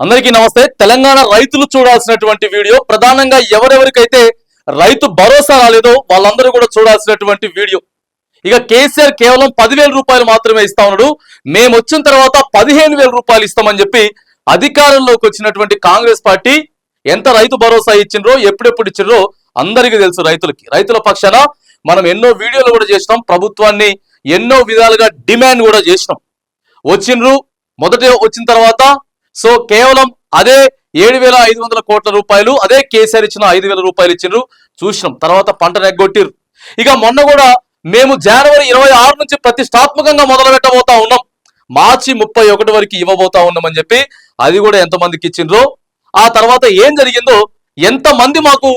అందరికీ నమస్తే. తెలంగాణ రైతులు చూడాల్సినటువంటి వీడియో ప్రధానంగా ఎవరెవరికైతే రైతు భరోసా రాలేదో వాళ్ళందరూ కూడా చూడాల్సినటువంటి వీడియో. ఇక కేసీఆర్ కేవలం పదివేల రూపాయలు మాత్రమే ఇస్తా ఉన్నాడు. మేము వచ్చిన తర్వాత పదిహేను వేల రూపాయలు ఇస్తామని చెప్పి అధికారంలోకి వచ్చినటువంటి కాంగ్రెస్ పార్టీ ఎంత రైతు భరోసా ఇచ్చిండ్రో ఎప్పుడెప్పుడు ఇచ్చిండ్రో అందరికీ తెలుసు రైతులకి. రైతుల పక్షాన మనం ఎన్నో వీడియోలు కూడా చేసినాం. ప్రభుత్వాన్ని ఎన్నో విధాలుగా డిమాండ్ కూడా చేసినాం. వచ్చిండ్రు మొదట వచ్చిన తర్వాత సో కేవలం అదే ఏడు వేల ఐదు వందల కోట్ల రూపాయలు అదే కేసీఆర్ ఇచ్చిన ఐదు వేల రూపాయలు ఇచ్చిండ్రు. చూసినాం. తర్వాత పంట నెగ్గొట్టిరు ఇక మొన్న కూడా మేము జనవరి ఇరవై ఆరు నుంచి ప్రతిష్టాత్మకంగా మొదలు పెట్టబోతా ఉన్నాం. మార్చి ముప్పై ఒకటి వరకు ఇవ్వబోతా ఉన్నామని చెప్పి అది కూడా ఎంతమందికి ఇచ్చిండ్రో ఆ తర్వాత ఏం జరిగిందో ఎంతమంది మాకు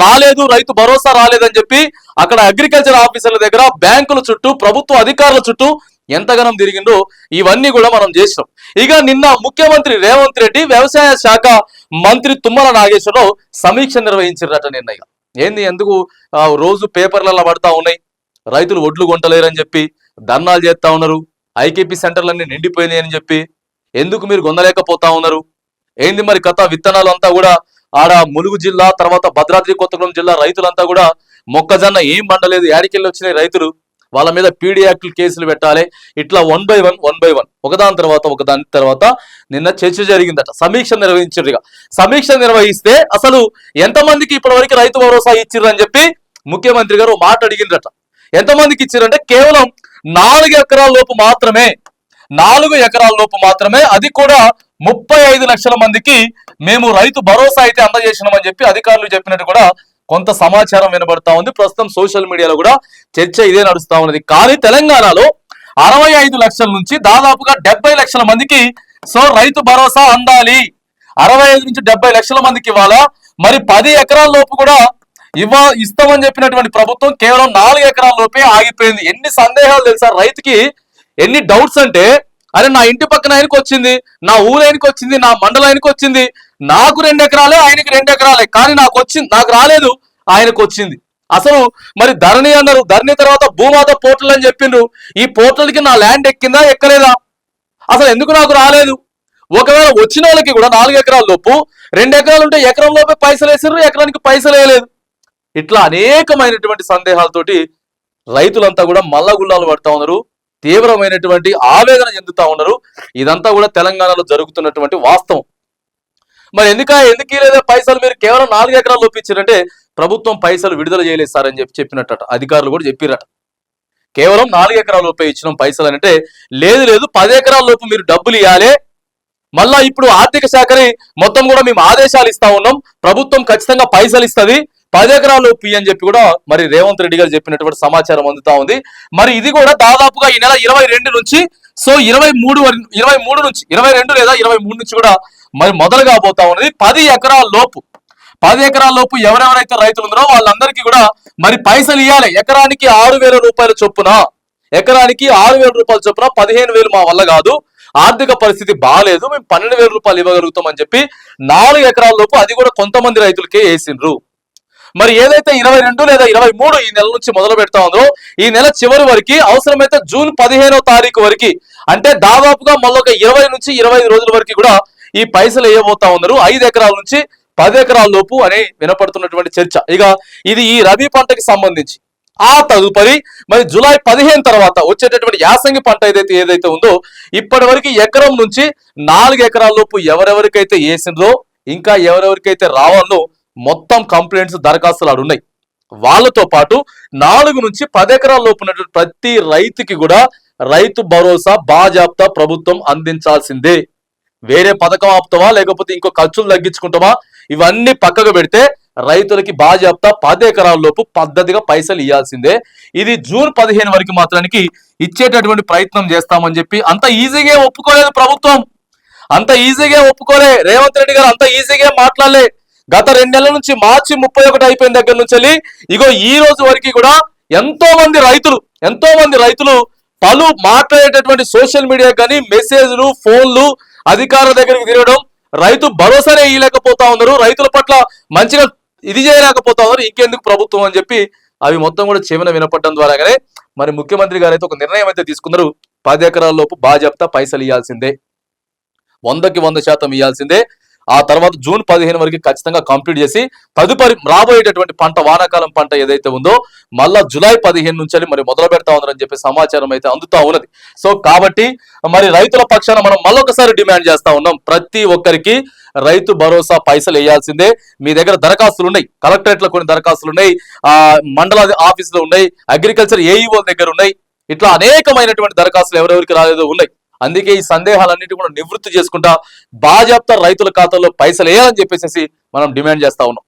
రాలేదు రైతు భరోసా రాలేదని చెప్పి అక్కడ అగ్రికల్చర్ ఆఫీసర్ల దగ్గర బ్యాంకుల చుట్టూ ప్రభుత్వ అధికారుల చుట్టూ ఎంతగానం తిరిగిందో ఇవన్నీ కూడా మనం చేసినాం. ఇక నిన్న ముఖ్యమంత్రి రేవంత్ రెడ్డి వ్యవసాయ శాఖ మంత్రి తుమ్మల నాగేశ్వరరావు సమీక్ష నిర్వహించారట నిన్న ఏంది ఎందుకు రోజు పేపర్లలో పడతా ఉన్నాయి? రైతులు ఒడ్లు కొంటలేరని చెప్పి ధర్నాలు చేస్తా ఉన్నారు ఐకేపీ సెంటర్లన్నీ నిండిపోయినాయి అని చెప్పి. ఎందుకు మీరు గొందలేకపోతా ఉన్నారు? ఏంది మరి కథ? విత్తనాలు అంతా కూడా ఆడ ములుగు జిల్లా తర్వాత భద్రాద్రి కొత్తగూడెం జిల్లా రైతులంతా కూడా మొక్కజొన్న ఏం పండలేదు యాడికెళ్ళి వచ్చినాయి రైతులు. వాళ్ళ మీద పీడీ యాక్టులు కేసులు పెట్టాలి. ఇట్లా one by one one by one ఒకదాని తర్వాత ఒకదాని తర్వాత నిన్న చర్చ జరిగిందట. సమీక్ష నిర్వహించారు సమీక్ష నిర్వహిస్తే అసలు ఎంతమందికి ఇప్పటివరకు రైతు భరోసా ఇచ్చిర్రు అని చెప్పి ముఖ్యమంత్రి గారు మాట అడిగిందట ఎంతమందికి ఇచ్చిరంటే కేవలం నాలుగు ఎకరాల లోపు మాత్రమే నాలుగు ఎకరాల లోపు మాత్రమే అది కూడా ముప్పై ఐదు లక్షల మందికి మేము రైతు భరోసా అయితే అందజేసినామని చెప్పి అధికారులు చెప్పినట్టు కూడా కొంత సమాచారం వినబడతా ఉంది. ప్రస్తుతం సోషల్ మీడియాలో కూడా చర్చ ఇదే నడుస్తా ఉన్నది. కానీ తెలంగాణలో అరవై ఐదు లక్షల నుంచి దాదాపుగా డెబ్బై లక్షల మందికి సో రైతు భరోసా అందాలి. అరవై ఐదు నుంచి డెబ్బై లక్షల మందికి ఇవ్వాలా మరి పది ఎకరాల లోపు కూడా ఇవ్వ ఇస్తామని చెప్పినటువంటి ప్రభుత్వం కేవలం నాలుగు ఎకరాల లోపే ఆగిపోయింది. ఎన్ని సందేహాలు తెలుసా? రైతుకి ఎన్ని డౌట్స్ అంటే అరే నా ఇంటి పక్కన ఆయనకి వచ్చింది నా ఊరైనకి వచ్చింది నా మండలానికి వచ్చింది నాకు రెండు ఎకరాలే ఆయనకి రెండు ఎకరాలే కానీ నాకు వచ్చింది నాకు రాలేదు ఆయనకు వచ్చింది. అసలు మరి ధరణి అన్నారు ధరణి తర్వాత భూమాత పోర్టల్ అని చెప్పిండ్రు ఈ పోర్టల్కి నా ల్యాండ్ ఎక్కిందా ఎక్కలేదా? అసలు ఎందుకు నాకు రాలేదు? ఒకవేళ వచ్చిన వాళ్ళకి కూడా నాలుగు ఎకరాల లోపు రెండు ఎకరాలు ఉంటే ఎకరం లోపే పైసలు వేసారు ఎకరానికి పైసలు వేయలేదు ఇట్లా అనేకమైనటువంటి సందేహాలతోటి రైతులంతా కూడా మల్లగుల్లాలు పడతా ఉన్నారు. తీవ్రమైనటువంటి ఆవేదన చెందుతా ఉన్నారు. ఇదంతా కూడా తెలంగాణలో జరుగుతున్నటువంటి వాస్తవం. మరి ఎందుక ఎందుకు లేదా పైసలు మీరు కేవలం నాలుగు ఎకరాలు లోపించారంటే ప్రభుత్వం పైసలు విడుదల చేయలేదు సార్ అని చెప్పి చెప్పినట్ట అధికారులు కూడా చెప్పిరట కేవలం నాలుగు ఎకరాల లోపే ఇచ్చినాం పైసలు అంటే లేదు లేదు పది ఎకరాల లోపు మీరు డబ్బులు ఇవ్వాలి మళ్ళా ఇప్పుడు ఆర్థిక శాఖని మొత్తం కూడా మేము ఆదేశాలు ఇస్తా ఉన్నాం. ప్రభుత్వం ఖచ్చితంగా పైసలు ఇస్తుంది. పది ఎకరాల లోపు అని చెప్పి కూడా మరి రేవంత్ రెడ్డి గారు చెప్పినటువంటి సమాచారం అందుతా ఉంది. మరి ఇది కూడా దాదాపుగా ఈ నెల ఇరవై రెండు నుంచి సో ఇరవై మూడు ఇరవై మూడు నుంచి ఇరవై రెండు లేదా ఇరవై మూడు నుంచి కూడా మరి మొదలు కాబోతా ఉన్నది. పది ఎకరాల లోపు పది ఎకరాల లోపు ఎవరెవరైతే రైతులు ఉన్నారో వాళ్ళందరికీ కూడా మరి పైసలు ఇవ్వాలి ఎకరానికి ఆరు వేల రూపాయల చొప్పున ఎకరానికి ఆరు వేల రూపాయల చొప్పున పదిహేను వేలు మా వల్ల కాదు. ఆర్థిక పరిస్థితి బాగాలేదు మేము పన్నెండు వేల రూపాయలు ఇవ్వగలుగుతాం అని చెప్పి నాలుగు ఎకరాల లోపు అది కూడా కొంతమంది రైతులకే వేసిండ్రు. మరి ఏదైతే ఇరవై రెండు లేదా ఇరవై మూడు ఈ నెల నుంచి మొదలు పెడతా ఉందో ఈ నెల చివరి వరకు అవసరమైతే జూన్ పదిహేనో తారీఖు వరకు అంటే దాదాపుగా మళ్ళీ ఒక ఇరవై నుంచి ఇరవై రోజుల వరకు కూడా ఈ పైసలు వేయబోతా ఉన్నారు. ఐదు ఎకరాల నుంచి పది ఎకరాల లోపు అని వినపడుతున్నటువంటి చర్చ. ఇక ఇది ఈ రబీ పంటకి సంబంధించి. ఆ తదుపరి మరి జూలై పదిహేను తర్వాత వచ్చేటటువంటి యాసంగి పంట ఏదైతే ఏదైతే ఉందో ఇప్పటి వరకు ఎకరం నుంచి నాలుగు ఎకరాల లోపు ఎవరెవరికైతే వేసిందో ఇంకా ఎవరెవరికైతే రావాలో మొత్తం కంప్లైంట్స్ దరఖాస్తులు ఆడు ఉన్నాయి. వాళ్ళతో పాటు నాలుగు నుంచి పది ఎకరాల లోపు ఉన్నటువంటి ప్రతి రైతుకి కూడా రైతు భరోసా బాజాప్తా ప్రభుత్వం అందించాల్సిందే. వేరే పథకం ఆపుతామా లేకపోతే ఇంకో ఖర్చులు తగ్గించుకుంటామా ఇవన్నీ పక్కకు పెడితే రైతులకి బాజాప్తా పది ఎకరాల లోపు పద్ధతిగా పైసలు ఇవ్వాల్సిందే ఇది జూన్ పదిహేను వరకు మాత్రానికి ఇచ్చేటటువంటి ప్రయత్నం చేస్తామని చెప్పి అంత ఈజీగా ఒప్పుకోలేదు ప్రభుత్వం. అంత ఈజీగా ఒప్పుకోలే. రేవంత్ రెడ్డి గారు అంత ఈజీగా మాట్లాడలే. గత రెండు నెలల నుంచి మార్చి ముప్పై ఒకటి అయిపోయిన దగ్గర నుంచి వెళ్ళి ఇగో ఈ రోజు వరకు కూడా ఎంతో మంది రైతులు ఎంతో మంది రైతులు పలు మాట్లాడేటటువంటి సోషల్ మీడియా కానీ మెసేజ్లు ఫోన్లు అధికారుల దగ్గరికి తిరగడం రైతు భరోసానే ఇయ్యలేకపోతా ఉన్నారు. రైతుల పట్ల మంచిగా ఇది చేయలేకపోతా ఉన్నారు. ఇంకెందుకు ప్రభుత్వం అని చెప్పి అవి మొత్తం కూడా చెవిన వినపడడం ద్వారాగానే మరి ముఖ్యమంత్రి గారు అయితే ఒక నిర్ణయం అయితే తీసుకున్నారు. పది ఎకరాల లోపు బాజాప్తా పైసలు ఇవ్వాల్సిందే వందకి వంద శాతం ఇవ్వాల్సిందే ఆ తర్వాత జూన్ పదిహేను వరకు ఖచ్చితంగా కంప్లీట్ చేసి తదుపరి రాబోయేటటువంటి పంట వానాకాలం పంట ఏదైతే ఉందో మళ్ళా జూలై పదిహేను నుంచి మరి మొదలు పెడతా ఉందని చెప్పి సమాచారం అయితే అందుతా ఉన్నది. సో కాబట్టి మరి రైతుల పక్షాన మనం మళ్ళొకసారి డిమాండ్ చేస్తా ఉన్నాం. ప్రతి ఒక్కరికి రైతు భరోసా పైసలు వేయాల్సిందే. మీ దగ్గర దరఖాస్తులు ఉన్నాయి. కలెక్టరేట్లో కొన్ని దరఖాస్తులు ఉన్నాయి. ఆ మండల ఆఫీసులో ఉన్నాయి. అగ్రికల్చర్ ఏఈఓ దగ్గర ఉన్నాయి. ఇట్లా అనేకమైనటువంటి దరఖాస్తులు ఎవరెవరికి రాలేదో ఉన్నాయి. అందుకే ఈ సందేహాలన్నిటి కూడా నివృత్తి చేసుకుంటా బాజాప్తా రైతుల ఖాతాలో పైసలు వేయాలని చెప్పేసి మనం డిమాండ్ చేస్తా ఉన్నాం.